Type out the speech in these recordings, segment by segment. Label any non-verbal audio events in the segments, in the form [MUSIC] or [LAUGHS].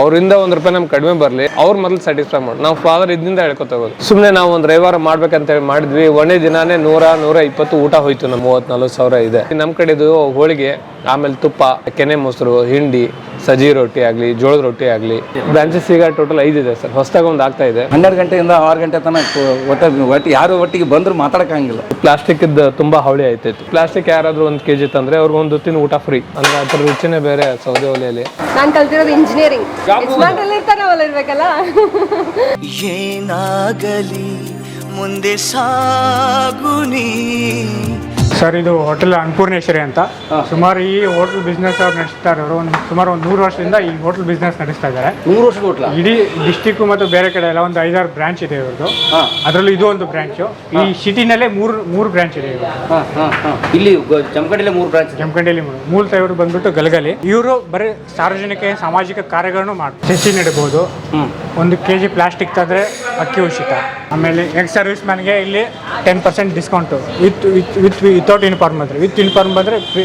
ಅವರಿಂದ ಒಂದ್ ರೂಪಾಯಿ ನಮ್ಗೆ ಕಡಿಮೆ ಬರಲಿ, ಅವ್ರ ಮೊದಲು ಸ್ಯಾಟಿಸ್ಫೈ ಮಾಡಿ. ನಾವು ಫಾದರ್ ಇದರಿಂದ ಹೇಳ್ಕೊತ ಹೋಗೋದು. ಸುಮ್ಮನೆ ನಾವು ಒಂದು ರವಿವಾರ ಮಾಡ್ಬೇಕಂತ ಹೇಳಿ ಮಾಡಿದ್ವಿ, ಒಂದೇ ದಿನಾನೇ ನೂರ ನೂರ ಇಪ್ಪತ್ತು ಊಟ ಹೋಯ್ತು ನಮ್ಮ ಮೂವತ್ ನಲ್ವತ್ತು ಸಾವಿರ ಇದೆ. ನಮ್ಮ ಕಡೆದು ಹೋಳಿಗೆ, ಆಮೇಲೆ ತುಪ್ಪ, ಕೆನೆ ಮೊಸರು, ಹಿಂಡಿ ಸಜ್ಜಿ ರೊಟ್ಟಿ ಆಗಲಿ ಜೋಳದ ರೊಟ್ಟಿ ಆಗಲಿ. ಬ್ರಾಂಚಸ್ ಈಗ ಟೋಟಲ್ ಇದೆ ಸರ್ ಹೊಸದಾಗ ಒಂದು ಆಗ್ತಾ ಇದೆ. ಹನ್ನೆರಡು ಗಂಟೆಯಿಂದ ಆರು ಗಂಟೆ ತನಕ ಒಟ್ಟ ಒಟ್ಟು ಯಾರು ಒಟ್ಟಿಗೆ ಬಂದರೂ ಮಾತಾಡೋಕ್ಕಾಗಿಲ್ಲ. ಪ್ಲಾಸ್ಟಿಕ್ ತುಂಬಾ ಹಾವಳಿ ಆಯ್ತಿತ್ತು ಪ್ಲಾಸ್ಟಿಕ್ ಯಾರಾದರೂ ಒಂದು ಕೆಜಿ ತಂದ್ರೆ ಅವ್ರಿಗೆ ಒಂದು ಹೊತ್ತಿನ ಊಟ ಫ್ರೀ ಅಂದ್ರೆ ಅದ್ರ ರುಚಿನೇ ಬೇರೆ ಸೌದೆ ಒಲೆಯಲ್ಲಿ ನಾನು ಕಲ್ತಿರೋದು ಇಂಜಿನಿಯರಿಂಗ್ ಇರ್ಬೇಕಲ್ಲ? ಏನಾಗಲಿ ಮುಂದೆ ಸಾಗುನಿ ಸರ್ ಇದು ಹೋಟೆಲ್ ಅನ್ನಪೂರ್ಣೇಶ್ವರಿ ಅಂತ. ಸುಮಾರು ಈ ಹೋಟೆಲ್ ಬಿಸ್ನೆಸ್ ಅವ್ರು ನಡೆಸ್ತಾ ಇರೋರು ಒಂದು ಸುಮಾರು ಒಂದು ನೂರು ವರ್ಷದಿಂದ ಈ ಹೋಟೆಲ್ ಬಿಸ್ನೆಸ್ ನಡೆಸ್ತಾ ಇದ್ದಾರೆ. ನೂರು ವರ್ಷದ ಹೋಟ್ಲ? ಇಡೀ ಡಿಸ್ಟಿಕ್ ಮತ್ತು ಬೇರೆ ಕಡೆ ಎಲ್ಲ ಒಂದು ಐದಾರು ಬ್ರಾಂಚ್ ಇದೆ ಇವ್ರದ್ದು. ಹಾಂ. ಅದರಲ್ಲೂ ಇದು ಒಂದು ಬ್ರಾಂಚು ಈ ಸಿಟಿನಲ್ಲೇ ಮೂರು ಮೂರು ಬ್ರಾಂಚ್ ಇದೆ ಇವರು ಹಾಂ ಹಾಂ ಹಾಂ. ಇಲ್ಲಿ ಗ- ಮೂರು ಬ್ರಾಂಚ್ ಇದೆ? ಮೂರು. ಮೂಲತಃ ಇವರು ಬಂದ್ಬಿಟ್ಟು ಗಲಗಲಿ. ಇವರು ಬರೀ ಸಾರ್ವಜನಿಕ ಸಾಮಾಜಿಕ ಕಾರ್ಯಗಳನ್ನು ಮಾಡ್ತಾರೆ. ಸಸಿ ನೆಡಬಹುದು. ಹ್ಞೂ ಒಂದು ಕೆ ಜಿ ಪ್ಲಾಸ್ಟಿಕ್ ತಂದ್ರೆ ಅಕ್ಕಿ ಉಚಿತ ಆಮೇಲೆ ಎಕ್ಸ್ ಸರ್ವಿಸ್ ಮ್ಯಾನ್ಗೆ ಇಲ್ಲಿ ten percent discount with with with without uniform ಬಂದರೆ ವಿತ್ ಯೂನಿಫಾರ್ಮ್ ಬಂದರೆ ಫ್ರೀ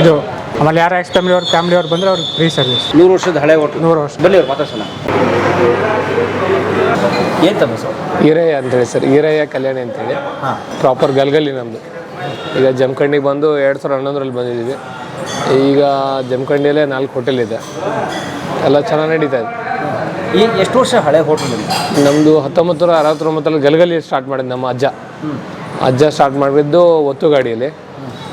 ಇದು ಆಮೇಲೆ ಯಾರು ಎಕ್ಸ್ ಫ್ಯಾಮಿಲಿ ಅವ್ರ ಫ್ಯಾಮಿಲಿ ಅವ್ರು ಬಂದರೆ ಅವ್ರಿಗೆ ಫ್ರೀ ಸರ್ವಿಸ್ ನೂರು ವರ್ಷದ ಹಳೆ ಹೋಟ್ಲು ನೂರು ವರ್ಷ. ಬನ್ನಿ ಅವ್ರು ಮಾತಾಡ್ಸೋಣ. ಏನು ತಮ್ಮ ಸರ್ ಈರಯ್ಯ ಅಂತೇಳಿ ಸರ್ ಈರಯ್ಯ ಕಲ್ಯಾಣಿ ಅಂತೇಳಿ ಪ್ರಾಪರ್ ಗಲ್ಗಲ್ಲಿ ನಮ್ಮದು ಈಗ ಜಮಖಂಡಿಗೆ ಬಂದು ಎರಡು ಸಾವಿರದ ಹನ್ನೊಂದರಲ್ಲಿ ಬಂದಿದ್ದೀವಿ. ಈಗ ಜಮಖಂಡಿಯಲ್ಲೇ ನಾಲ್ಕು ಹೋಟೆಲ್ ಇದೆ. ಎಲ್ಲ ಚೆನ್ನಾಗಿ ನಡೀತಾ ಇದೆ. ಈ ಎಷ್ಟು ವರ್ಷ ಹಳೆ ಹೋಟೆಲ್ ನಮ್ಮದು ಹತ್ತೊಂಬತ್ತು ನೂರ ಅರವತ್ತೊಂಬತ್ತರಲ್ಲಿ ಗಲ್ಗಲ್ಲಿ ಸ್ಟಾರ್ಟ್ ಮಾಡಿದ್ದು ನಮ್ಮ ಅಜ್ಜ. ಅಜ್ಜ ಸ್ಟಾರ್ಟ್ ಮಾಡಿದ್ದು ಒತ್ತು ಗಾಡಿಯಲ್ಲಿ.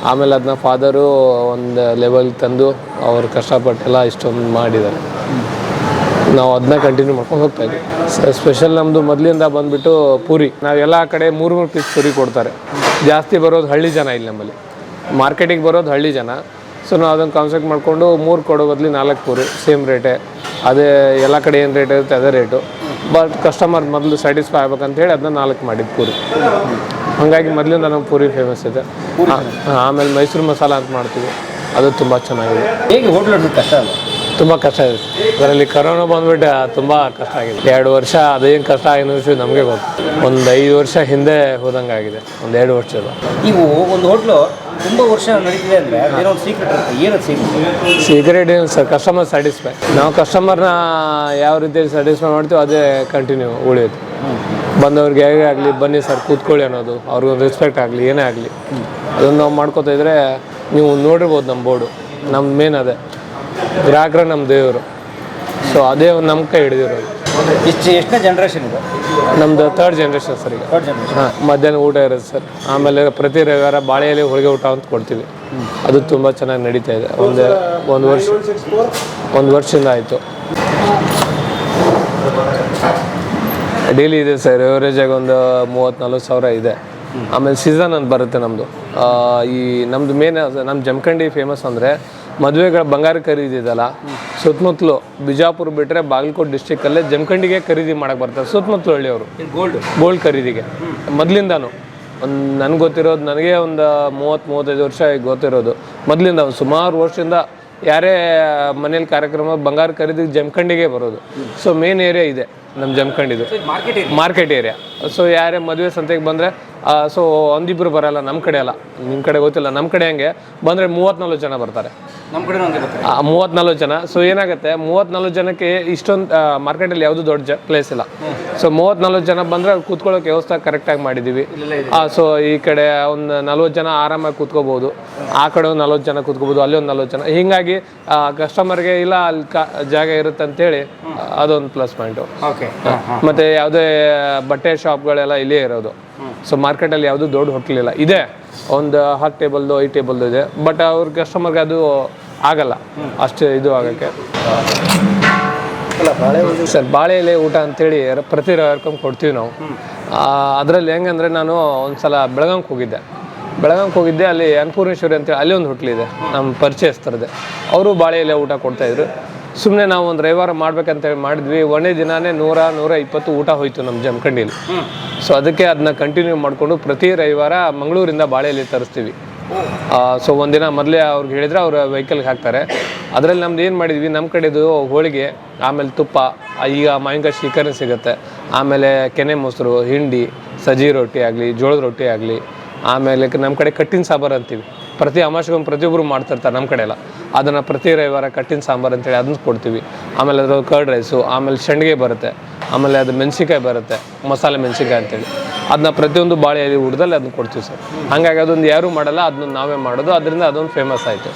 ಆಮೇಲೆ ಅದನ್ನ ಫಾದರು ಒಂದು ಲೆವೆಲ್ ತಂದು ಅವ್ರು ಕಷ್ಟಪಟ್ಟೆಲ್ಲ ಇಷ್ಟೊಂದು ಮಾಡಿದ್ದಾರೆ. ನಾವು ಅದನ್ನ ಕಂಟಿನ್ಯೂ ಮಾಡ್ಕೊಂಡು ಹೋಗ್ತಾ ಇದ್ದೀವಿ ಸ್ಪೆಷಲ್ ನಮ್ಮದು ಮೊದಲಿಂದ ಬಂದುಬಿಟ್ಟು ಪೂರಿ. ನಾವೆಲ್ಲ ಕಡೆ ಮೂರು ಮೂರು ಪೀಸ್ ಪೂರಿ ಕೊಡ್ತಾರೆ. ಜಾಸ್ತಿ ಬರೋದು ಹಳ್ಳಿ ಜನ ಇಲ್ಲಿ ನಮ್ಮಲ್ಲಿ. ಮಾರ್ಕೆಟಿಗೆ ಬರೋದು ಹಳ್ಳಿ ಜನ. ಸೊ ನಾವು ಅದನ್ನು ಕಾನ್ಸೆಪ್ಟ್ ಮಾಡಿಕೊಂಡು ಮೂರು ಕೊಡೋ ಬದಲು ನಾಲ್ಕು ಪೂರಿ ಸೇಮ್ ರೇಟೇ ಅದೇ ಎಲ್ಲ ಕಡೆ ಏನು ರೇಟ್ ಇರುತ್ತೆ ಅದೇ ರೇಟು ಬಟ್ ಕಸ್ಟಮರ್ ಮೊದಲು ಸ್ಯಾಟಿಸ್ಫೈ ಆಗ್ಬೇಕಂತ ಹೇಳಿ ಅದನ್ನ ನಾಲ್ಕು ಮಾಡಿದ್ದು ಪೂರಿ. ಹಾಗಾಗಿ ಮೊದಲಿಂದ ನಮ್ಮ ಪೂರಿ ಫೇಮಸ್ ಇದೆ. ಆ- ಆಮೇಲೆ ಮೈಸೂರು ಮಸಾಲ ಅಂತ ಮಾಡ್ತೀವಿ. ಅದು ತುಂಬ ಚೆನ್ನಾಗಿದೆ. ಹೇಗೆ ಹೋಟ್ಲ್ ಇಡೋದು ಕಷ್ಟ ಅಲ್ಲ ತುಂಬ ಕಷ್ಟ ಇದೆ. ಅದರಲ್ಲಿ ಕರೋನಾ ಬಂದ್ಬಿಟ್ಟು ತುಂಬ ಕಷ್ಟ ಆಗಿದೆ. ಎರಡು ವರ್ಷ ಅದೇನು ಕಷ್ಟ ಆಗಿನ ವಿಷಯ ನಮಗೆ ಗೊತ್ತು. ಒಂದು ಐದು ವರ್ಷ ಹಿಂದೆ ಹೋದಂಗೆ ಆಗಿದೆ. ಒಂದು ಎರಡು ವರ್ಷದ. ನೀವು ಒಂದು ಹೋಟ್ಲು ತುಂಬ ವರ್ಷ ನಡೀತಿದೆ ಅಂದರೆ ಏನೋ ಒಂದು ಸೀಕ್ರೆಟ್ ಇರುತ್ತೆ. ಸೀಕ್ರೆಟ್ ಸೀಕ್ರೆಟ್ ಏನು ಸರ್? ಕಸ್ಟಮರ್ ಸ್ಯಾಟಿಸ್ಫೈ ನಾವು ಕಸ್ಟಮರ್ನ ಯಾವ ರೀತಿ ಸ್ಯಾಟಿಸ್ಫೈ ಮಾಡ್ತೀವಿ ಅದೇ ಕಂಟಿನ್ಯೂ ಉಳಿಯೋದು ಬಂದವ್ರಿಗೆ ಹೇಗೆ ಆಗಲಿ ಬನ್ನಿ ಸರ್ ಕೂತ್ಕೊಳ್ಳಿ ಅನ್ನೋದು. ಅವ್ರಿಗೊಂದು ರೆಸ್ಪೆಕ್ಟ್ ಆಗಲಿ ಏನೇ ಆಗಲಿ. ಅದನ್ನು ನಾವು ಮಾಡ್ಕೋತಾ ಇದ್ರೆ ನೀವು ನೋಡಿರ್ಬೋದು ನಮ್ಮ ಬೋರ್ಡು. ನಮ್ಮ ಮೇನ್ ಅದೇ. ಗ್ರಾಹಕರ ನಮ್ಮ ದೇವರು. ಸೊ ಅದೇ ಒಂದು ನಮ್ಮ ಕೈ ಹಿಡಿದಿರೋದು. ಎಷ್ಟು ಎಷ್ಟನೇ ಜನ್ರೇಷನ್ ಇದೆ? ನಮ್ದು ತರ್ಡ್ ಜನ್ರೇಷನ್ ಸರ್ ಈಗ. ಹಾಂ ಮಧ್ಯಾಹ್ನ ಊಟ ಇರುತ್ತೆ ಸರ್ ಆಮೇಲೆ ಪ್ರತಿ ರವಿವಾರ ಬಾಳೆಯಲ್ಲಿ ಹೋಳಿಗೆ ಊಟ ಅಂತ ಕೊಡ್ತೀವಿ. ಅದು ತುಂಬ ಚೆನ್ನಾಗಿ ನಡೀತಾ ಇದೆ. ಒಂದು ಒಂದು ವರ್ಷ ಒಂದು ವರ್ಷದಿಂದ ಆಯಿತು. ಡೈಲಿ ಇದೆ ಸರ್ ಎವರೇಜಾಗಿ ಒಂದು ಮೂವತ್ತು ನಲ್ವತ್ತು ಸಾವಿರ ಇದೆ. ಆಮೇಲೆ ಸೀಸನ್ ಅಂತ ಬರುತ್ತೆ ನಮ್ಮದು ಈ ನಮ್ಮದು ಮೇನ್ ನಮ್ಮ ಜಮಖಂಡಿ ಫೇಮಸ್ ಅಂದರೆ ಮದುವೆಗಳ ಬಂಗಾರ ಖರೀದಿ ಇದೆಯಲ್ಲ ಸುತ್ತಮುತ್ತಲು ಬಿಜಾಪುರ ಬಿಟ್ಟರೆ ಬಾಗಲಕೋಟೆ ಡಿಸ್ಟಿಕ್ಕಲ್ಲೇ ಜಮಖಂಡಿಗೆ ಖರೀದಿ ಮಾಡಕ್ಕೆ ಬರ್ತಾರೆ. ಸುತ್ತಮುತ್ತಲು ಹಳ್ಳಿಯವರು. ಗೋಲ್ಡ್ ಗೋಲ್ಡ್ ಖರೀದಿಗೆ. ಮೊದಲಿಂದಾನು. ಒಂದು ನನಗೆ ಗೊತ್ತಿರೋದು ನನಗೆ ಒಂದು ಮೂವತ್ತು ಮೂವತ್ತೈದು ವರ್ಷ ಈಗ ಗೊತ್ತಿರೋದು. ಮೊದಲಿಂದ ಒಂದು ಸುಮಾರು ವರ್ಷದಿಂದ ಯಾರೇ ಮನೇಲಿ ಕಾರ್ಯಕ್ರಮ ಬಂಗಾರ ಖರೀದಿಗೆ ಜಮಖಂಡಿಗೆ ಬರೋದು. ಸೊ ಮೇನ್ ಏರಿಯಾ ಇದೆ. ನಮ್ಮ ಜಮ್ಕಂಡಿದ್ದು ಮಾರ್ಕೆಟ್ ಮಾರ್ಕೆಟ್ ಏರಿಯಾ ಸೊ ಯಾರೇ ಮದುವೆ ಸಂತೆಗೆ ಬಂದರೆ ಸೊ ಒಂದಿಬ್ಬರು ಬರಲ್ಲ ನಮ್ಮ ಕಡೆ ಅಲ್ಲ. ನಿಮ್ಮ ಕಡೆ ಗೊತ್ತಿಲ್ಲ ನಮ್ಮ ಕಡೆ ಹಂಗೆ. ಬಂದರೆ ಮೂವತ್ನಾಲ್ಕು ಜನ ಬರ್ತಾರೆ. ನಮ್ಮ ಕಡೆ ಮೂವತ್ನಾಲ್ಕು ಜನ. ಸೊ ಏನಾಗುತ್ತೆ ಮೂವತ್ನಾಲ್ಕು ಜನಕ್ಕೆ ಇಷ್ಟೊಂದು ಮಾರ್ಕೆಟಲ್ಲಿ ಯಾವುದು ದೊಡ್ಡ ಜ ಪ್ಲೇಸ್ ಇಲ್ಲ. ಸೊ ಮೂವತ್ನಾಲ್ಕು ಜನ ಬಂದರೆ ಅವ್ರು ಕೂತ್ಕೊಳ್ಳೋಕೆ ವ್ಯವಸ್ಥೆ ಕರೆಕ್ಟಾಗಿ ಮಾಡಿದ್ದೀವಿ ಸೊ ಈ ಕಡೆ ಒಂದು ನಲ್ವತ್ತು ಜನ ಆರಾಮಾಗಿ ಕೂತ್ಕೋಬೋದು. ಆ ಕಡೆ ಒಂದು ನಲ್ವತ್ತು ಜನ ಕೂತ್ಕೋಬೋದು ಅಲ್ಲಿ ಒಂದು ನಲ್ವತ್ತು ಜನ. ಹೀಗಾಗಿ ಕಸ್ಟಮರ್ಗೆ ಇಲ್ಲ ಅಲ್ಲಿ ಕ ಜಾಗ ಇರುತ್ತೆ ಅಂತೇಳಿ ಅದೊಂದು ಪ್ಲಸ್ ಪಾಯಿಂಟು ಮತ್ತು ಯಾವುದೇ ಬಟ್ಟೆ ಶಾಪ್ಗಳೆಲ್ಲ ಇಲ್ಲೇ ಇರೋದು. ಸೊ ಮಾರ್ಕೆಟಲ್ಲಿ ಯಾವುದು ದೊಡ್ಡ ಹೋಟ್ಲ್ ಇಲ್ಲ ಇದೆ. ಒಂದು ಹತ್ತು ಟೇಬಲ್ದು ಐದು ಟೇಬಲ್ದು ಇದೆ. ಬಟ್ ಅವ್ರ ಕಸ್ಟಮರ್ಗೆ ಅದು ಆಗಲ್ಲ. ಅಷ್ಟು ಇದು ಆಗಕ್ಕೆ. ಸರ್ ಬಾಳೆ ಎಲೆ ಊಟ ಅಂತೇಳಿ ಹೇಳಿ ಪ್ರತಿ ರವಿವಾರಕ್ಕೊಮ್ಮೆ ಕೊಡ್ತೀವಿ ನಾವು. ಅದರಲ್ಲಿ ಹೆಂಗಂದ್ರೆ ನಾನು ಒಂದ್ಸಲ ಬೆಳಗಾಂಗೆ ಹೋಗಿದ್ದೆ. ಬೆಳಗಾಂಗೆ ಹೋಗಿದ್ದೆ ಅಲ್ಲಿ ಅನ್ನಪೂರ್ಣೇಶ್ವರಿ ಅಂತೇಳಿ ಅಲ್ಲಿ ಒಂದು ಹೋಟ್ಲಿದೆ. ಇದೆ ನಮ್ಮ ಪರಿಚಯಸ್ಥರದೆ ಅವರು ಬಾಳೆ ಎಲೆ ಊಟ ಕೊಡ್ತಾಯಿದ್ರು ಸುಮ್ಮನೆ ನಾವು ಒಂದು ರವಿವಾರ ಮಾಡ್ಬೇಕಂತೇಳಿ ಮಾಡಿದ್ವಿ. ಒಂದೇ ದಿನಾನೇ ನೂರ ನೂರ ಇಪ್ಪತ್ತು ಊಟ ಹೋಯಿತು ನಮ್ಮ ಜಮಖಂಡಿಲಿ. ಸೊ ಅದಕ್ಕೆ ಅದನ್ನ ಕಂಟಿನ್ಯೂ ಮಾಡಿಕೊಂಡು ಪ್ರತಿ ರವಿವಾರ ಮಂಗಳೂರಿಂದ ಬಾಳೆಯಲ್ಲಿ ತರಿಸ್ತೀವಿ. ಸೊ ಒಂದಿನ ಮೊದಲೇ ಅವ್ರಿಗೆ ಹೇಳಿದ್ರೆ ಅವ್ರು ವೆಹಿಕಲ್ಗೆ ಹಾಕ್ತಾರೆ. ಅದರಲ್ಲಿ ನಮ್ದು ಏನು ಮಾಡಿದ್ವಿ ನಮ್ಮ ಕಡೆದು ಹೋಳಿಗೆ ಆಮೇಲೆ ತುಪ್ಪ ಈಗ ಮಾವಿನಕಾಯಿ ಶ್ರೀಕರಣ ಸಿಗುತ್ತೆ. ಆಮೇಲೆ ಕೆನೆ ಮೊಸರು ಹಿಂಡಿ ಸಜ್ಜಿ ರೊಟ್ಟಿ ಆಗಲಿ ಜೋಳದ ರೊಟ್ಟಿ ಆಗಲಿ ಆಮೇಲೆ ನಮ್ಮ ಕಡೆ ಕಟ್ಟಿನ ಸಾಂಬಾರು ಅಂತೀವಿ. ಪ್ರತಿ ಅಮಾಶಿಗೊಂದು ಪ್ರತಿಯೊಬ್ಬರು ಮಾಡ್ತಿರ್ತಾರೆ ನಮ್ಮ ಕಡೆ ಎಲ್ಲ ಅದನ್ನು ಪ್ರತಿ ರವಿವಾರ ಕಟ್ಟಿನ ಸಾಂಬಾರು ಅಂತೇಳಿ ಅದನ್ನ ಕೊಡ್ತೀವಿ. ಆಮೇಲೆ ಅದು ಕರ್ಡ್ ರೈಸು ಆಮೇಲೆ ಸಂಡಿಗೆ ಬರುತ್ತೆ. ಆಮೇಲೆ ಅದು ಮೆಣಸಿನ್ಕಾಯಿ ಬರುತ್ತೆ ಮಸಾಲೆ ಮೆಣಸಿನ್ಕಾಯಿ ಅಂತೇಳಿ. ಅದನ್ನ ಪ್ರತಿಯೊಂದು ಬಾಳೆಯಲ್ಲಿ ಊಟದಲ್ಲಿ ಅದನ್ನ ಕೊಡ್ತೀವಿ ಸರ್. ಹಾಗಾಗಿ ಅದೊಂದು ಯಾರೂ ಮಾಡಲ್ಲ ಅದನ್ನ ನಾವೇ ಮಾಡೋದು. ಅದರಿಂದ ಅದೊಂದು ಫೇಮಸ್ ಆಯಿತು.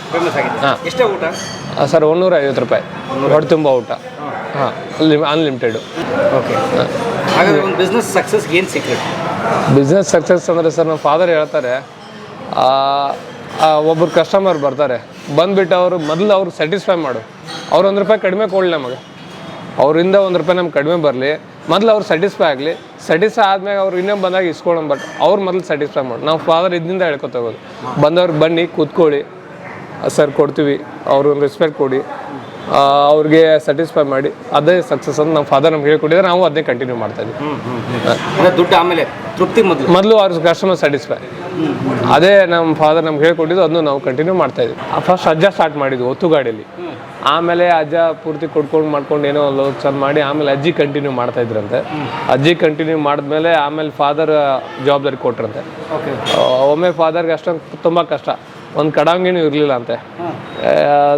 ಹಾಂ. ಊಟ? ಸರ್ ಒಂದೂರ ಐವತ್ತು ರೂಪಾಯಿ. ಹೊಟ್ಟೆ ತುಂಬ ಊಟ. ಹಾಂ. ಅನ್ಲಿಮಿಟೆಡು ಓಕೆ ಹಾಗಾದ್ರೆ ಒಂದು ಬಿಸ್ನೆಸ್ ಸಕ್ಸಸ್ಗೆ ಏನು ಸಿಕ್ಕಿದೆ ಬಿಸ್ನೆಸ್ ಸಕ್ಸಸ್ ಅಂದರೆ ಸರ್ ನಮ್ಮ ಫಾದರ್ ಹೇಳ್ತಾರೆ ಒಬ್ರು ಕಸ್ಟಮರ್ ಬರ್ತಾರೆ. ಬಂದುಬಿಟ್ಟು ಅವರು ಮೊದಲು ಅವ್ರು ಸ್ಯಾಟಿಸ್ಫೈ ಮಾಡು. ಅವ್ರು ಒಂದು ರೂಪಾಯಿ ಕಡಿಮೆ ಕೊಡಲಿ ನಮಗೆ. ಅವರಿಂದ ಒಂದು ರೂಪಾಯಿ ನಮ್ಗೆ ಕಡಿಮೆ ಬರಲಿ. ಮೊದಲು ಅವ್ರು ಸ್ಯಾಟಿಸ್ಫೈ ಆಗಲಿ. ಸ್ಯಾಟಿಸ್ಫೈ ಆದಮೇಲೆ ಅವ್ರು ಇನ್ನೊಂದು ಬಂದಾಗ ಇಸ್ಕೊಳ್ಳೋಣ ಬಟ್ ಅವ್ರು ಮೊದಲು ಸ್ಯಾಟಿಸ್ಫೈ ಮಾಡಿ. ನಾವು ಫಾದರ್ ಇದರಿಂದ ಹೇಳ್ಕೊತ ಹೋಗೋದು. ಬಂದವ್ರು ಬನ್ನಿ, ಕೂತ್ಕೊಳ್ಳಿ. ಸರ್ ಕೊಡ್ತೀವಿ. ಅವ್ರಿಗೆ ರೆಸ್ಪೆಕ್ಟ್ ಕೊಡಿ. ಅವ್ರಿಗೆ ಸ್ಯಾಟಿಸ್ಫೈ ಮಾಡಿ ಅದೇ ಸಕ್ಸಸ್ ಅಂತ ನಮ್ಮ ಫಾದರ್ ನಮ್ಗೆ ಹೇಳ್ಕೊಟ್ಟಿದ್ರೆ ನಾವು ಅದೇ ಕಂಟಿನ್ಯೂ ಮಾಡ್ತಾ ಇದ್ವಿ. ದುಡ್ಡು ಆಮೇಲೆ ತೃಪ್ತಿ ಮೊದಲು. ಮೊದಲು ಅವ್ರ ಕಸ್ಟಮರ್ ಸ್ಯಾಟಿಸ್ಫೈ ಅದೇ ನಮ್ಮ ಫಾದರ್ ನಮ್ಗೆ ಹೇಳ್ಕೊಟ್ಟಿದ್ದು ಅದನ್ನು ನಾವು ಕಂಟಿನ್ಯೂ ಮಾಡ್ತಾ ಇದ್ವಿ. ಫಸ್ಟ್ ಅಜ್ಜ ಸ್ಟಾರ್ಟ್ ಮಾಡಿದ್ವಿ ಒತ್ತು ಗಾಡಿಯಲ್ಲಿ ಆಮೇಲೆ ಅಜ್ಜ ಪೂರ್ತಿ ಕೊಡ್ಕೊಂಡು ಮಾಡ್ಕೊಂಡು ಏನೋ ಒಂದು ಚಂದ ಮಾಡಿ ಆಮೇಲೆ ಅಜ್ಜಿ ಕಂಟಿನ್ಯೂ ಮಾಡ್ತಾ ಇದ್ರಂತೆ. ಅಜ್ಜಿ ಕಂಟಿನ್ಯೂ ಮಾಡಿದ್ಮೇಲೆ ಆಮೇಲೆ ಫಾದರ್ ಜವಾಬ್ದಾರಿ ಕೊಟ್ರಂತೆ. ಒಮ್ಮೆ ಫಾದರ್ಗೆ ಅಷ್ಟೊಂದು ತುಂಬ ಕಷ್ಟ. ಒಂದು ಕಡಾಂಗಿನೂ ಇರಲಿಲ್ಲ ಅಂತೆ.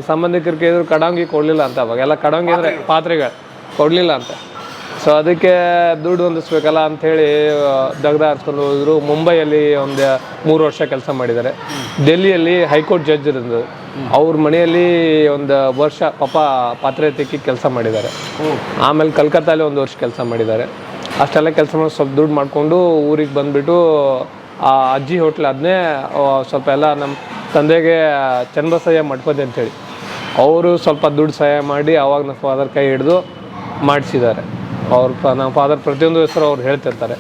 ಸಂಬಂಧಿಕರಿಗೆ ಇದ್ರು ಕಡಾಂಗಿ ಕೊಡಲಿಲ್ಲ ಅಂತ ಅವಾಗ. ಎಲ್ಲ ಕಡಾಂಗಿ ಅಂದರೆ ಪಾತ್ರೆಗಳು. ಕೊಡಲಿಲ್ಲ ಅಂತೆ. ಸೊ ಅದಕ್ಕೆ ದುಡ್ಡು ಹೊಂದಿಸ್ಬೇಕಲ್ಲ ಅಂಥೇಳಿ ದಗ್ದ ಹರಿಸ್ಕೊಂಡು ಮುಂಬೈಯಲ್ಲಿ ಒಂದು ಮೂರು ವರ್ಷ ಕೆಲಸ ಮಾಡಿದ್ದಾರೆ. ಡೆಲ್ಲಿಯಲ್ಲಿ ಹೈಕೋರ್ಟ್ ಜಡ್ಜ್ ಇರೋದು ಅವ್ರ ಮನೆಯಲ್ಲಿ ಒಂದು ವರ್ಷ ಪಾಪ ಪಾತ್ರೆ ತಿಕ್ಕಿ ಕೆಲಸ ಮಾಡಿದ್ದಾರೆ. ಆಮೇಲೆ ಕಲ್ಕತ್ತಾಲಿ ಒಂದು ವರ್ಷ ಕೆಲಸ ಮಾಡಿದ್ದಾರೆ. ಅಷ್ಟೆಲ್ಲ ಕೆಲಸ ಮಾಡಿ ಸ್ವಲ್ಪ ದುಡ್ಡು ಮಾಡಿಕೊಂಡು ಊರಿಗೆ ಬಂದುಬಿಟ್ಟು ಆ ಅಜ್ಜಿ ಹೋಟ್ಲ್ ಅದನ್ನೇ ಸ್ವಲ್ಪ ಎಲ್ಲ ನಮ್ಮ ತಂದೆಗೆ ಚನ್ನಬಸಯ್ಯ ಮಠಪತಿ ಅಂತೇಳಿ. ಅವರು ಸ್ವಲ್ಪ ದುಡ್ಡು ಸಹಾಯ ಮಾಡಿ ಅವಾಗ ನಮ್ಮ ಫಾದರ್ ಕೈ ಹಿಡಿದು ಮಾಡಿಸಿದ್ದಾರೆ. ಅವ್ರ ಪ ನಮ್ಮ ಫಾದರ್ ಪ್ರತಿಯೊಂದು ಹೆಸರು ಅವ್ರು ಹೇಳ್ತಿರ್ತಾರೆ.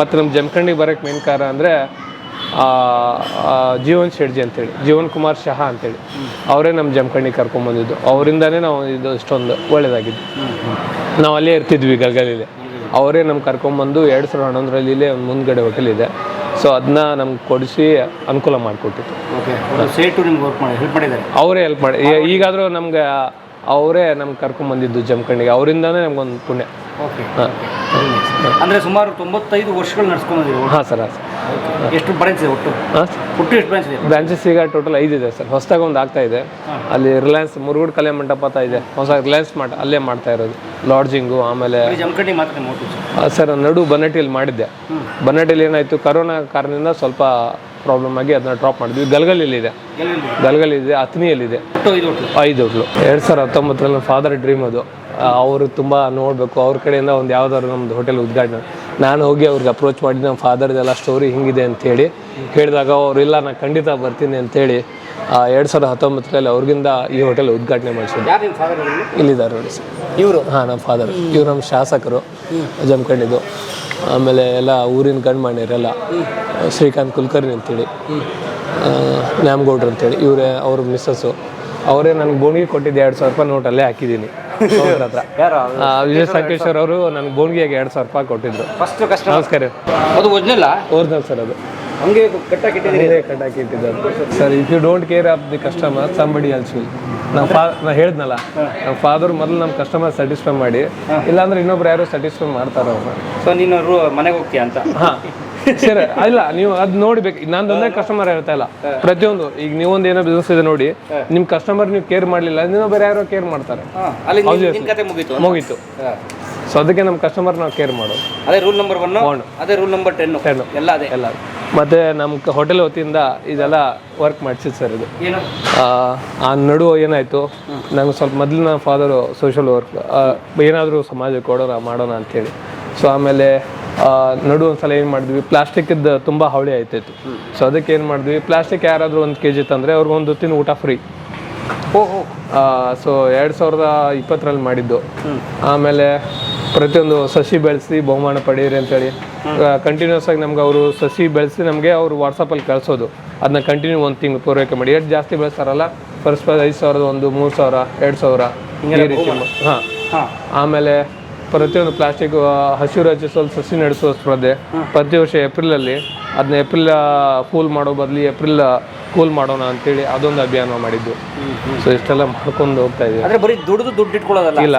ಮತ್ತು ನಮ್ಮ ಜಮಖಂಡಿಗೆ ಬರೋಕ್ಕೆ ಮೇನ್ ಕಾರಣ ಅಂದರೆ ಜೀವನ್ ಶೆಡ್ಜಿ ಅಂತೇಳಿ ಜೀವನ್ ಕುಮಾರ್ ಶಹಾ ಅಂತೇಳಿ. ಅವರೇ ನಮ್ಮ ಜಮಖಂಡಿ ಕರ್ಕೊಂಬಂದಿದ್ದು. ಅವರಿಂದನೇ ನಾವು ಇದು ಇಷ್ಟೊಂದು ಒಳ್ಳೆಯದಾಗಿದ್ದು ನಾವು ಅಲ್ಲೇ ಇರ್ತಿದ್ವಿ ಗಲ್ಗಲಿಲೆ. ಅವರೇ ನಮ್ಗೆ ಕರ್ಕೊಂಬಂದು ಎರಡು ಸಾವಿರದ ಹನ್ನೊಂದರಲ್ಲಿ ಇಲ್ಲೇ ಒಂದು ಮುಂದ್ಗಡೆ ಹೋಟೆಲ್ ಇದೆ ಸೊ ಅದನ್ನ ನಮ್ಗೆ ಕೊಡಿಸಿ ಅನುಕೂಲ ಮಾಡಿಕೊಟ್ಟಿತ್ತು ಓಕೆ ಸೇಟು ನಿಮ್ಗೆ ವರ್ಕ್ ಮಾಡಿ ಹೆಲ್ಪ್ ಮಾಡಿದ್ದಾರೆ? ಅವರೇ ಹೆಲ್ಪ್ ಮಾಡಿ. ಈ- ಈಗಾದರೂ ನಮ್ಗೆ ಅವರೇ ನಮ್ಗೆ ಕರ್ಕೊಂಬಂದಿದ್ದು ಜಮಖಂಡಿಗೆ ಅವರಿಂದನೇ ನಮ್ಗೊಂದು ಪುಣ್ಯ. ಓಕೆ ಹಾಂ. ಅಂದ್ರೆ ಸುಮಾರು ತೊಂಬತ್ತೈದು ವರ್ಷಗಳು ನಡ್ಸ್ಕೊಂಡಿದ್ದೀವಿ ಹಾಂ ಸರ್ ಹಾಂ ಸರ್. ಎಷ್ಟು ಬ್ರಾಂಚ್ ಇದೆ ಒಟ್ಟು? ಒಟ್ಟು ಎಷ್ಟು ಬ್ರಾಂಚ್ ಇದೆ? ಬ್ರಾಂಚಸ್ ಈಗ ಟೋಟಲ್ ಐದಿದೆ ಸರ್. ಹೊಸದಾಗಿ ಒಂದು ಆಗ್ತಾ ಇದೆ. ಅಲ್ಲಿ ರಿಲಯನ್ಸ್ ಮುರುಗುಡ್ ಕಲೆ ಮಂಟಪ ಅಂತ ಇದೆ. ಹೊಸ ರಿಲಯನ್ಸ್ ಮಾಡ್ ಅಲ್ಲೇ ಮಾಡ್ತಾ ಇರೋದು. ಲಾಡ್ಜಿಂಗು ಆಮೇಲೆ ಜಮಖಂಡಿ ಮಾತ್ರ ಸರ್. ನಡು ಬನ್ನಟ್ಟಿಯಲ್ಲಿ ಮಾಡಿದ್ದೆ. ಬನ್ನಟ್ಟಿಯಲ್ಲಿ ಏನಾಯ್ತು? ಕರೋನಾ ಕಾರಣದಿಂದ ಸ್ವಲ್ಪ ಪ್ರಾಬ್ಲಮ್ ಆಗಿ ಅದನ್ನ ಡ್ರಾಪ್ ಮಾಡಿದ್ವಿ. ಗಲ್ಗಲಿದೆ ಗಲ್ಗಲಿದೆ ಅತ್ನಿಯಲ್ಲಿದೆ ಐದು ಇದೆ ಐದು ಹೋಟ್ಲು ಎರಡು ಸಾವಿರದ ಹತ್ತೊಂಬತ್ತರಲ್ಲಿ ಫಾದರ್ ಡ್ರೀಮ್ ಅದು. ಅವರು ತುಂಬ ನೋಡಬೇಕು. ಅವ್ರ ಕಡೆಯಿಂದ ಒಂದು ಯಾವ್ದಾದ್ರು ನಮ್ದು ಹೋಟೆಲ್ ಉದ್ಘಾಟನೆ. ನಾನು ಹೋಗಿ ಅವ್ರಿಗೆ ಅಪ್ರೋಚ್ ಮಾಡಿ ನಮ್ಮ ಫಾದರ್ದೆಲ್ಲ ಸ್ಟೋರಿ ಹಿಂಗಿದೆ ಅಂತೇಳಿ ಹೇಳಿದಾಗ ಅವ್ರು ಇಲ್ಲ ನಾನು ಖಂಡಿತ ಬರ್ತೀನಿ ಅಂತೇಳಿ ಎರಡು ಸಾವಿರದ ಹತ್ತೊಂಬತ್ತರಲ್ಲಿ ಅವ್ರಿಗಿಂದ ಈ ಹೋಟೆಲ್ ಉದ್ಘಾಟನೆ ಮಾಡಿಸಿದ್ದೆ ಇಲ್ಲಿದ್ದಾರೆ ನೋಡಿ ಸರ್. ಇವರು? ಹಾಂ ನಮ್ಮ ಫಾದರ್ ಇವ್ರು ನಮ್ಮ ಶಾಸಕರು ಜಮ್ಕಂಡಿದ್ದು ಆಮೇಲೆ ಎಲ್ಲ ಊರಿನ ಗಣ್ಮಾನ್ಯರೆಲ್ಲ ಶ್ರೀಕಾಂತ್ ಕುಲಕರ್ಣಿ ಅಂತೇಳಿ ನ್ಯಾಮಗೌಡ್ರು ಅಂತೇಳಿ ಇವರೇ ಅವ್ರ ಮಿಸ್ಸಸ್ಸು ಅವರೇ ನನಗೆ ಗೋಣಿಗೆ ಕೊಟ್ಟಿದ್ದೆ ಎರಡು ಸಾವಿರ ರೂಪಾಯಿ ನೋಟಲ್ಲೇ ಹಾಕಿದ್ದೀನಿ ಅವ್ರ [LAUGHS] ಹತ್ರ. ಯಾರು? ಆ, ವಿಜಯ ಸಂಕೇಶ್ವರ್ ಅವರು ನನಗೆ ಗೋಣಿಗೆ ಎರಡು ಸಾವಿರ ರೂಪಾಯಿ ಕೊಟ್ಟಿದ್ರು. ಫಸ್ಟ್ ಕಷ್ಟ ನಮಸ್ಕಾರ. ಅದು ಒಜ್ನಲ್ಲ ಓರಿಜಿನಲ್ ಸರ್ ಅದು. ಹಂಗೆ ಕಟ್ಟಾಕಿ ಇಟ್ಟಿದ್ದು sir if you don't care of the customer somebody else will ನಮ್ಮ ಫಾ ನಾ ಹೇಳಿದ್ನಲ್ಲ ನಮ್ಮ ಫಾದರ್ ಮೊದಲು ನಮ್ಮ ಕಸ್ಟಮರ್ ಸ್ಯಾಟಿಸ್ಫೈ ಮಾಡಿ ಇಲ್ಲಾಂದ್ರೆ ಇನ್ನೊಬ್ರು ಯಾರು ಸ್ಯಾಟಿಸ್ಫೈ ಮಾಡ್ತಾರೆ ಅವ್ರನ್ನ ಸೊ ನೀನು ರೂ ಮನೆಗೆ ಹೋಗ್ತೀಯ ಅಂತ? ಹಾಂ. ಸರಿ ಅಲ್ಲ ನೀವು ಅದ್ ನೋಡ್ಬೇಕು ಒಂದೇ ಕಸ್ಟಮರ್ ಹೇಳ್ತಾ ಇಲ್ಲ. ಪ್ರತಿಯೊಂದು ಈಗ ನೀವೊಂದು ಏನೋ ಬಿಸ್ನೆಸ್ ಇದೆ ನೋಡಿ ನಿಮ್ ಕಸ್ಟಮರ್ ನೀವು ಕೇರ್ ಮಾಡ್ಲಿಲ್ಲ ನೀವು ಬೇರೆ ಯಾರೋ ಕೇರ್ ಮಾಡ್ತಾರೆ. ನಿನ್- ನಿನ್ ಮುಗೀತು ಸೊ ಅದಕ್ಕೆ ನಮ್ಮ ಕಸ್ಟಮರ್ ನಾವು ಕೇರ್ ಮಾಡೋದು. ಅದೇ ರೂಲ್ ನಂಬರ್ ಒನ್ ಅದೇ ರೂಲ್ ನಂಬರ್ ಟೆನ್. ಎಲ್ಲ ಅದೇ. ಎಲ್ಲ. ಮತ್ತೆ ನಮ್ಮ ಹೋಟೆಲ್ ವತಿಯಿಂದ ಇದೆಲ್ಲ ವರ್ಕ್ ಮಾಡಿಸಿದ್ ಸರ್ ಇದು. ಆ, ಆ ಏನಾಯ್ತು? ಏನಾಯಿತು ನಂಗೆ ಸ್ವಲ್ಪ ಮೊದಲು ನನ್ನ ಫಾದರು ಸೋಷಿಯಲ್ ವರ್ಕ್ ಏನಾದರೂ ಸಮಾಜಕ್ಕೆ ಕೊಡೋಣ ಮಾಡೋಣ ಅಂತೇಳಿ. ಸೊ ಆಮೇಲೆ ನಡು ಒಂದ್ಸಲ ಏನು ಮಾಡಿದ್ವಿ? ಪ್ಲಾಸ್ಟಿಕ್ದು ತುಂಬ ಹಾವಳಿ ಆಯ್ತಾಯಿತ್ತು ಸೊ ಅದಕ್ಕೆ ಏನು ಮಾಡಿದ್ವಿ? ಪ್ಲಾಸ್ಟಿಕ್ ಯಾರಾದರೂ ಒಂದು ಕೆ ಜಿ ತಂದರೆ ಅವ್ರಿಗೆ ಒಂದು ಹೊತ್ತಿನ ಊಟ ಫ್ರೀ ಓಹೋ ಸೊ ಎರಡು ಸಾವಿರದ ಇಪ್ಪತ್ತರಲ್ಲಿ ಮಾಡಿದ್ದು. ಆಮೇಲೆ ಪ್ರತಿಯೊಂದು ಸಸಿ ಬೆಳೆಸಿ ಬಹುಮಾನ ಪಡೀರಿ ಅಂತೇಳಿ. ಕಂಟಿನ್ಯೂಸ್ ಆಗಿ ನಮ್ಗೆ ಅವರು ಸಸಿ ಬೆಳೆಸಿ ನಮಗೆ ಅವರು ವಾಟ್ಸಪ್ಪಲ್ಲಿ ಕಳಿಸೋದು. ಅದನ್ನ ಕಂಟಿನ್ಯೂ ಒಂದು ತಿಂಗಳು ಪೂರೈಕೆ ಮಾಡಿ. ಎಷ್ಟು ಜಾಸ್ತಿ ಬೆಳೆಸ್ತಾರಲ್ಲ ಫಸ್ಟ್ ಐದು ಸಾವಿರದ ಒಂದು ಮೂರು ಸಾವಿರ ಎರಡು ಸಾವಿರ. ಈ ರೀತಿ ಹಾಂ. ಆಮೇಲೆ ಪ್ರತಿಯೊಂದು ಪ್ಲಾಸ್ಟಿಕ್ ಹಸಿರು ರಚಿಸಲು ಸಸಿ ನಡೆಸುವ ಸ್ಪರ್ಧೆ. ಪ್ರತಿ ವರ್ಷ ಏಪ್ರಿಲಲ್ಲಿ ಅದನ್ನ ಏಪ್ರಿಲ್ ಕೂಲ್ ಮಾಡೋ ಬದಲು ಏಪ್ರಿಲ್ ಕೂಲ್ ಮಾಡೋಣ ಅಂತೇಳಿ ಅದೊಂದು ಅಭಿಯಾನ ಮಾಡಿದ್ದು. ಸೊ ಇಷ್ಟೆಲ್ಲ ಮಾಡ್ಕೊಂಡು ಹೋಗ್ತಾ ಇದ್ದೀವಿ ಬರೀ ದುಡ್ಡು ಇಟ್ಕೊಳ್ಳೋದಲ್ಲ ಇಲ್ಲ.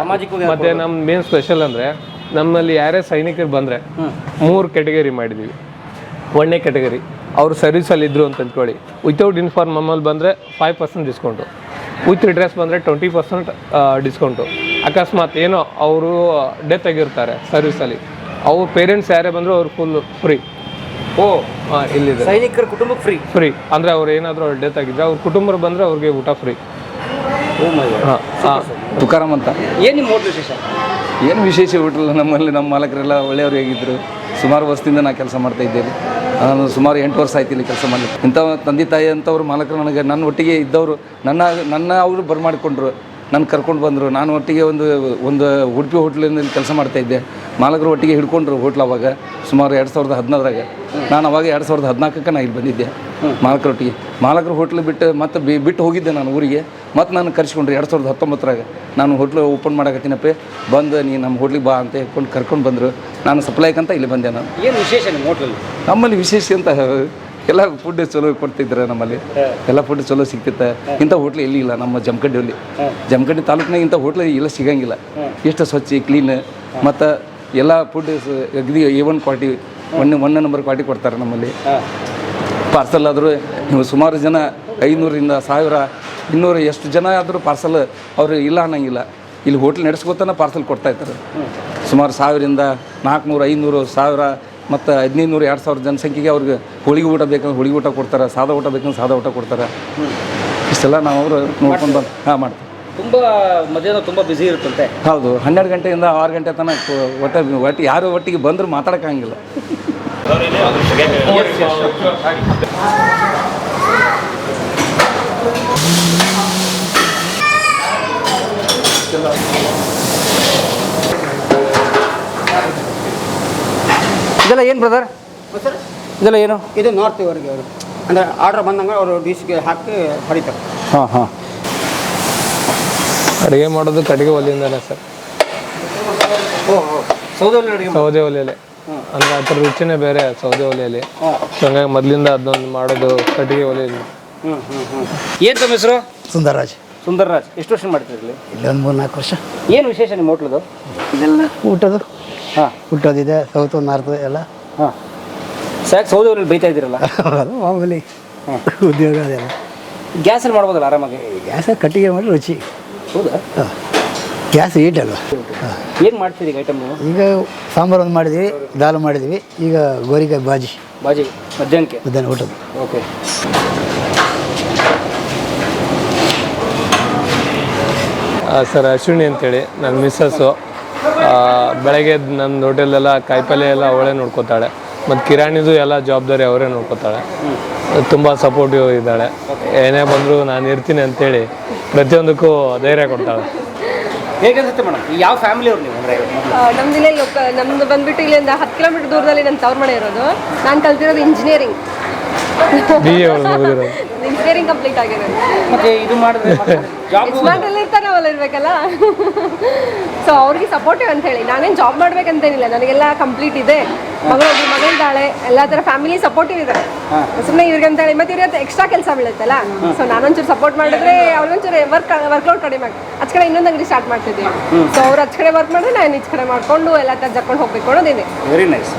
ಮತ್ತೆ ನಮ್ಮ ಮೇನ್ ಸ್ಪೆಷಲ್ ಅಂದ್ರೆ ನಮ್ಮಲ್ಲಿ ಯಾರೇ ಸೈನಿಕರು ಬಂದ್ರೆ ಮೂರು ಕೆಟಗರಿ ಮಾಡಿದೀವಿ. ಒಂದನೇ ಕೆಟಗರಿ ಅವರು ಸರ್ವಿಸಲ್ಲಿ ಇದ್ರು ಅಂತ ಅಂದ್ಕೊಳ್ಳಿ. ವಿತೌಟ್ ಯೂನಿಫಾರ್ಮ್ ನಮ್ಮಲ್ಲಿ ಬಂದರೆ five percent discount with dress ಬಂದರೆ ಟ್ವೆಂಟಿ ಪರ್ಸೆಂಟ್ ಡಿಸ್ಕೌಂಟು ಅಕಸ್ಮಾತ್ ಏನೋ ಅವರು ಡೆತ್ ಆಗಿರ್ತಾರೆ ಸರ್ವಿಸಲ್ಲಿ ಅವ್ರ ಪೇರೆಂಟ್ಸ್ ಯಾರೇ ಬಂದರೂ ಅವ್ರು ಫುಲ್ ಫ್ರೀ ಓ ಇಲ್ಲಿದೆ ಸೈನಿಕರ ಕುಟುಂಬಕ್ಕೆ ಫ್ರೀ ಫ್ರೀ ಅಂದರೆ ಅವ್ರು ಏನಾದರೂ ಡೆತ್ ಆಗಿದ್ರೆ ಅವ್ರ ಕುಟುಂಬರು ಬಂದರೆ ಅವ್ರಿಗೆ ಊಟ ಫ್ರೀ ಓ ಮೈ ಹಾಂ ಹಾಂ. ತುಕಾರಾಮ್ ಅಂತ. ಏನು ನಿಮ್ಮ ಹೋಟ್ಲ್ ವಿಶೇಷ? ಏನು ವಿಶೇಷ ಹೋಟೆಲ್ ನಮ್ಮಲ್ಲಿ ನಮ್ಮ ಮಾಲಕರೆಲ್ಲ ಒಳ್ಳೆಯವರು ಹೇಗಿದ್ದರು ಸುಮಾರು ವರ್ಷದಿಂದ ನಾನು ಕೆಲಸ ಮಾಡ್ತಾ ಇದ್ದೇನೆ. ನಾನು ಸುಮಾರು ಎಂಟು ವರ್ಷ ಆಯ್ತು ಇಲ್ಲಿ ಕೆಲಸ ಮಾಡಲಿ ಇಂಥ ತಂದೆ ತಾಯಿ ಅಂತವ್ರು ಮಾಲಕರು ನನಗೆ ನನ್ನ ಒಟ್ಟಿಗೆ ಇದ್ದವರು ನನ್ನ ನನ್ನ ಅವರು ಬರಮಾಡಿಕೊಂಡ್ರು. ನನ್ನ ಕರ್ಕೊಂಡು ಬಂದರು. ನಾನು ಒಟ್ಟಿಗೆ ಒಂದು ಒಂದು ಉಡುಪಿ ಹೋಟ್ಲಿನಲ್ಲಿ ಕೆಲಸ ಮಾಡ್ತಾ ಇದ್ದೆ. ಮಾಲಕರು ಒಟ್ಟಿಗೆ ಹಿಡ್ಕೊಂಡ್ರು ಹೋಟ್ಲ್ ಅವಾಗ ಸುಮಾರು ಎರಡು ಸಾವಿರದ ಹದಿನಾರಾಗ ನಾನು ಅವಾಗ ಎರಡು ಸಾವಿರದ ಹದಿನಾಲ್ಕಕ್ಕೆ ನಾನು ಇಲ್ಲಿ ಬಂದಿದ್ದೆ ಮಾಲಕರೊಟ್ಟಿಗೆ ಮಾಲಕರು ಹೋಟ್ಲ್ ಬಿಟ್ಟು ಮತ್ತೆ ಬಿ- ಬಿಟ್ಟು ಹೋಗಿದ್ದೆ ನಾನು ಊರಿಗೆ. ಮತ್ತು ನಾನು ಕರ್ಸ್ಕೊಂಡ್ರಿ ಎರಡು ಸಾವಿರದ ಹತ್ತೊಂಬತ್ತರಾಗ. ನಾನು ಹೋಟ್ಲು ಓಪನ್ ಮಾಡಕತ್ತೀನಪ್ಪ ಬಂದು ನೀ ನಮ್ಮ ಹೋಟ್ಲಿಗೆ ಬಾ ಅಂತ ಹೇಳ್ಕೊಂಡು ಕರ್ಕೊಂಡು ಬಂದರು. ನಾನು ಸಪ್ಲೈಕಂತ ಇಲ್ಲಿ ಬಂದೆ ನಾನು. ಏನು ವಿಶೇಷ ನಿಮ್ಮ ಹೋಟ್ಲಲ್ಲಿ? ನಮ್ಮಲ್ಲಿ ವಿಶೇಷ ಅಂತ ಎಲ್ಲ ಫುಡ್ ಚಲೋ ಕೊಡ್ತಿದ್ರು ನಮ್ಮಲ್ಲಿ. ಎಲ್ಲ ಫುಡ್ ಚಲೋ ಸಿಗ್ತಿತ್ತು. ಇಂಥ ಹೋಟ್ಲ್ ಎಲ್ಲಿ ಇಲ್ಲ ನಮ್ಮ ಜಮಖಂಡಿಯಲ್ಲಿ ಜಮಖಂಡಿ ತಾಲೂಕ್ನಾಗ ಇಂಥ ಹೋಟ್ಲ್ ಎಲ್ಲ ಸಿಗಂಗಿಲ್ಲ. ಎಷ್ಟು ಸ್ವಚ್ಛ ಕ್ಲೀನ್ ಮತ್ತು ಎಲ್ಲ ಫುಡ್ ಅಗದಿ A one quality one one number quality ಕೊಡ್ತಾರೆ ನಮ್ಮಲ್ಲಿ. ಪಾರ್ಸಲ್ ಆದರೂ ನೀವು ಸುಮಾರು ಜನ ಐನೂರಿಂದ ಸಾವಿರ ಇನ್ನೂರು ಎಷ್ಟು ಜನ ಆದರೂ ಪಾರ್ಸಲ್ ಅವರು ಇಲ್ಲ ಅನ್ನಂಗಿಲ್ಲ. ಇಲ್ಲಿ ಹೋಟ್ಲ್ ನಡೆಸ್ಕೊತಾನೆ ಪಾರ್ಸಲ್ ಕೊಡ್ತಾ ಇರ್ತಾರೆ. ಸುಮಾರು ಸಾವಿರದಿಂದ ನಾಲ್ಕುನೂರು ಐನೂರು ಸಾವಿರ ಮತ್ತು ಹದಿನೈದು ನೂರು ಎರಡು ಸಾವಿರ ಜನಸಂಖ್ಯೆಗೆ ಅವ್ರಿಗೆ ಹೋಳಿಗೆ ಊಟ ಬೇಕಂದ್ರೆ ಹೋಳಿಗೆ ಊಟ ಕೊಡ್ತಾರೆ ಸಾದ ಊಟ ಬೇಕಂದ್ರೆ ಸಾದ ಊಟ ಕೊಡ್ತಾರೆ. ಇಷ್ಟೆಲ್ಲ ನಾವು ಅವರು ನೋಡ್ಕೊಂಡು ಬಂದು ಹಾಂ ಮಾಡ್ತೀವಿ. ತುಂಬ ಮಧ್ಯಾಹ್ನ ತುಂಬ ಬ್ಯುಸಿ ಇರುತ್ತಂತೆ. ಹೌದು ಹನ್ನೆರಡು ಗಂಟೆಯಿಂದ ಆರು ಗಂಟೆ ತನಕ ಒಟ್ಟು ಒಟ್ಟು ಯಾರು ಒಟ್ಟಿಗೆ ಬಂದರೂ ಮಾತಾಡೋಕ್ಕಾಗಿಲ್ಲ. ಇದೆಲ್ಲ ಏನು ಬ್ರದರ್ ಇದೆಲ್ಲ ಏನು? ಇದು ನಾರ್ತ್ ಇವರಿಗೆ ಅವರು. ಅಂದರೆ ಆರ್ಡ್ರ್ ಬಂದಂಗೆ ಅವರು ಡಿಶ್ಗೆ ಹಾಕಿ ಹೊಡಿತಾರೆ. ಹಾಂ ಹಾಂ. ಅಡುಗೆ ಮಾಡೋದು ಕಟ್ಟಿಗೆ ಒಲೆಯಿಂದನೇ ಸರ್. ಸೌದೆ ಒಲೆಯಲ್ಲಿ. ಅಂದರೆ ಅದ್ರ ರುಚಿನೇ ಬೇರೆ ಸೌದೆ ಒಲೆಯಲ್ಲಿ. ಸೊ ಹಂಗಾಗಿ ಮೊದಲಿಂದ ಅದೊಂದು ಮಾಡೋದು ಕಟ್ಟಿಗೆ ಒಲೆಯಲ್ಲಿ. ಹ್ಞೂ ಹ್ಞೂ ಹ್ಞೂ ಏನು ತಮ್ಮ ಹೆಸರು? ಸುಂದರರಾಜ್. ಸುಂದರರಾಜ್. ಎಷ್ಟು ವರ್ಷ ಮಾಡ್ತೀರಿ ಇಲ್ಲಿ? ಇಲ್ಲಿ ಒಂದು ಮೂರು ನಾಲ್ಕು ವರ್ಷ. ಏನು ವಿಶೇಷ ನಿಮ್ಮ ಹೋಟ್ಲದು? ಇದೆಲ್ಲ ಊಟದು ಹಾಂ. ಹುಟ್ಟೋದಿದೆ ಸೌತ್ ನಾರ್ತ್ ಎಲ್ಲ. ಹಾಂ. ಸಾಕು ಸೌದೆ ಬೈತಾ ಇದ್ದೀರಲ್ಲ? [LAUGHS] ಅದು ಮಾಮೂಲಿ ಉದ್ಯೋಗ ಅದೆಲ್ಲ. ಗ್ಯಾಸಲ್ಲಿ ಮಾಡ್ಬೋದಲ್ಲ ಆರಾಮಾಗಿ? ಗ್ಯಾಸ ಕಟ್ಟಿಗೆ ಮಾಡಿ ರುಚಿ. ಹೌದಾ? ಗ್ಯಾಸ್ ಹೀಟ್ ಅಲ್ವಾ? ಹಾಂ. ಏನು ಮಾಡ್ತೀರಿ ಈಗ ಐಟಮ್ ನೀವು? ಈಗ ಸಾಂಬಾರು ಒಂದು ಮಾಡಿದ್ವಿ ದಾಲ್ ಮಾಡಿದ್ವಿ ಈಗ ಗೋರಿಕಾಯಿ ಬಾಜಿ. ಬಾಜಿ ಮಧ್ಯಾಹ್ನಕ್ಕೆ? ಮಧ್ಯಾಹ್ನ ಊಟದ್ದು. ಓಕೆ ಸರ್ ಅಶ್ವಿನಿ ಅಂತೇಳಿ ನನ್ನ ಮಿಸ್ಸಸ್ಸು ಬೆಳಗ್ಗೆ ಎದ್ದು ನನ್ನ ಹೋಟೆಲೆಲ್ಲ ಕಾಯಿಪಲ್ಯ ಎಲ್ಲ ಅವಳೇ ನೋಡ್ಕೋತಾಳೆ. ಮತ್ತು ಕಿರಾಣಿದು ಎಲ್ಲ ಜವಾಬ್ದಾರಿ ಅವರೇ ನೋಡ್ಕೋತಾಳೆ. ತುಂಬ ಸಪೋರ್ಟಿವ್ ಇದ್ದಾಳೆ. ಏನೇ ಬಂದರೂ ನಾನು ಇರ್ತೀನಿ ಅಂತೇಳಿ ಪ್ರತಿಯೊಂದಕ್ಕೂ ಧೈರ್ಯ ಕೊಡ್ತಾಳೆ. ಹೇಗನ್ಸುತ್ತೆ ಮೇಡಮ್? ಯಾವ ಫ್ಯಾಮಿಲಿ ಅವ್ರು ನೀವು ಅಂದರೆ? ನಮ್ದು ಇಲ್ಲೇ ಲೋಕ ನಮ್ದು ಬಂದ್ಬಿಟ್ಟು ಇಲ್ಲಿಂದ ಹತ್ತು ಕಿಲೋಮೀಟರ್ ದೂರದಲ್ಲಿ ನನ್ನ ತವ್ರ ಮನೆ ಇರೋದು. ನಾನು ಕಲ್ತಿರೋದು engineering B E engineering complete ಆಗಿದೆ ಮತ್ತೆ ಇದು ಮಾಡಿದ್ರೆ ಜಾಬ್ ಯಜಮಾನ್ರಲ್ಲಿ ಇರ್ತಾರೆ ನಾವಲ್ಲ ಇರ್ಬೇಕಲ್ಲ? ಸೊ ಅವ್ರಿಗೆ ಸಪೋರ್ಟಿವ್ ಅಂತ ಹೇಳಿ. ನಾನೇನು ಜಾಬ್ ಮಾಡ್ಬೇಕಂತೇನಿಲ್ಲ. ನನಗೆಲ್ಲ ಕಂಪ್ಲೀಟ್ ಇದೆ. ಮಗಳು ಮಗಳಿದ್ದಾಳೆ. ಎಲ್ಲ ಥರ ಫ್ಯಾಮಿಲಿ ಸಪೋರ್ಟಿವ್ ಇದೆ ಸುಮ್ಮನೆ ಇವ್ರಿಗೆ ಅಂತ ಹೇಳಿ ಮತ್ತೆ ಇವ್ರಿಗೆ ಎಕ್ಸ್ಟ್ರಾ ಕೆಲಸ ಬೀಳುತ್ತಲ್ಲ? ಸೊ ನಾನೊಂಚೂರು ಸಪೋರ್ಟ್ ಮಾಡಿದ್ರೆ ಅವ್ರಿಗೊಂಚೂರು ವರ್ಕ್ ವರ್ಕ್ಔಟ್ ಕಡಿಮೆ ಆಗುತ್ತೆ. ಅಚ್ ಕಡೆ ಇನ್ನೊಂದು ಅಂಗಡಿ ಸ್ಟಾರ್ಟ್ ಮಾಡ್ತಿದ್ದೆ ಸೊ ಅವ್ರು ಅಚ್ ಕಡೆ ವರ್ಕ್ ಮಾಡಿದ್ರೆ ನಾನು ಈಚ್ ಕಡೆ ಮಾಡ್ಕೊಂಡು ಎಲ್ಲ ತರ ಜಕ್ಕೊಂಡು ಹೋಗ್ಬೇಕು ಅನ್ನೋದಿದೆ ವೆರಿ ನೈಸ್